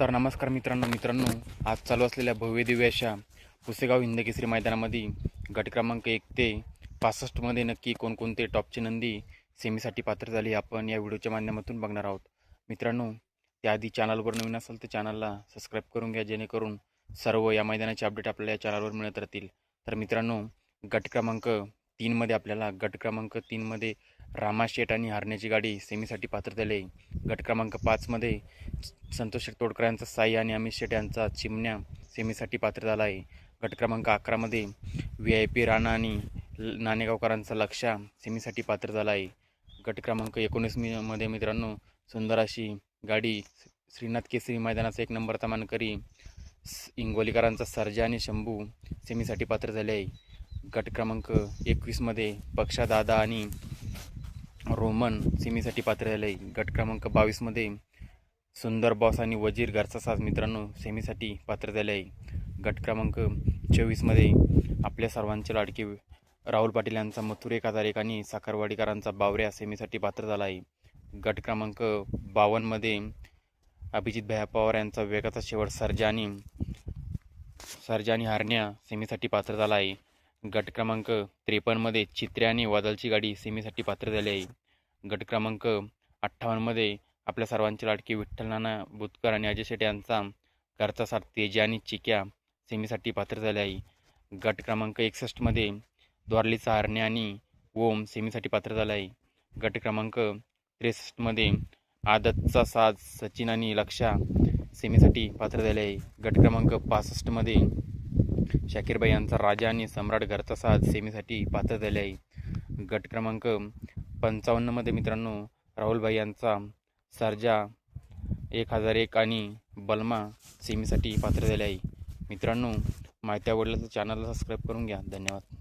तर नमस्कार मित्रांनो मित्रांनो. आज चालू असलेल्या भव्य दिव्य अशा पुसेगाव हिंदकेसरी मैदानामध्ये गट क्रमांक एक ते पासष्टमध्ये नक्की कोणकोणते टॉपची नंदी सेमीसाठी पात्र झाली आपण या व्हिडिओच्या माध्यमातून बघणार आहोत. मित्रांनो त्याआधी चॅनलवर नवीन असेल तर चॅनलला सबस्क्राईब करून घ्या जेणेकरून सर्व या मैदानाचे अपडेट आपल्याला या चॅनलवर मिळत राहतील. तर मित्रांनो गट क्रमांक तीनमध्ये आपल्याला गट क्रमांक तीनमध्ये रामा शेठ आणि हरण्याची गाडी सेमीसाठी पात्र झाले गट क्रमांक पाचमध्ये संतोष तोडकरांचा तोडकर यांचा साई आणि अमित शेट यांचा चिमण्या सेमीसाठी पात्र झाला आहे. गट क्रमांक अकरामध्ये व्ही आय पी राणा आणि नाणेगावकरांचा लक्षा सेमीसाठी पात्र झाला आहे. गट क्रमांक एकोणीस मी मध्ये मित्रांनो सुंदर अशी गाडी श्रीनाथ केसरी मैदानाचा एक नंबरचा मानकरी इंगोलीकरांचा सर्जा आणि शंभू सेमीसाठी पात्र झाले आहे. गट क्रमांक एकवीसमध्ये पक्षा दादा आणि रोमन सेमीसाठी पात्र झाले. आहे गट क्रमांक बावीसमध्ये सुंदर बॉस आणि वजीर घरचा साज मित्रांनो सेमीसाठी पात्र झाले. आहे गट क्रमांक चोवीसमध्ये आपल्या सर्वांचे लाडके राहुल पाटील यांचा मथुर एक आणि साखरवाडीकरांचा बावऱ्या सेमीसाठी पात्र झाला आहे. गट क्रमांक बावन्नमध्ये अभिजित भया पवार यांचा वेगाचा शेवट सर्जा आणि सर्जा आणि हारण्या सेमीसाठी पात्र झाला आहे. गट क्रमांक त्रेपन्नमध्ये चित्र्या आणि वादळची गाडी सेमीसाठी पात्र झाली आहे. गट क्रमांक अठ्ठावन्नमध्ये आपल्या सर्वांचे लाडके विठ्ठल नाना बुतकर आणि अजय शेट्टी यांचा घरचा साथ तेजा आणि चिक्या सेमीसाठी पात्र झाले आहे. गट क्रमांक एकसष्टमध्ये द्वारलीचा हरणे आणि ओम सेमीसाठी पात्र झाला आहे. गट क्रमांक त्रेसष्टमध्ये आदतचा साज सचिन आणि लक्षा सेमीसाठी पात्र झाले आहे. गट क्रमांक पासष्टमध्ये शाकीरबाई यांचा राजा आणि सम्राट घरचा साथ सेमीसाठी पात्र झाले आहे. गट क्रमांक पंचावन्नमध्ये मित्रांनो राहुलभाई यांचा सर्जा एक हजार एक आणि बलमा सेमीसाठी पात्र झाले आहे. मित्रांनो माहिती आवडलं तर चॅनलला सबस्क्राईब करून घ्या. धन्यवाद.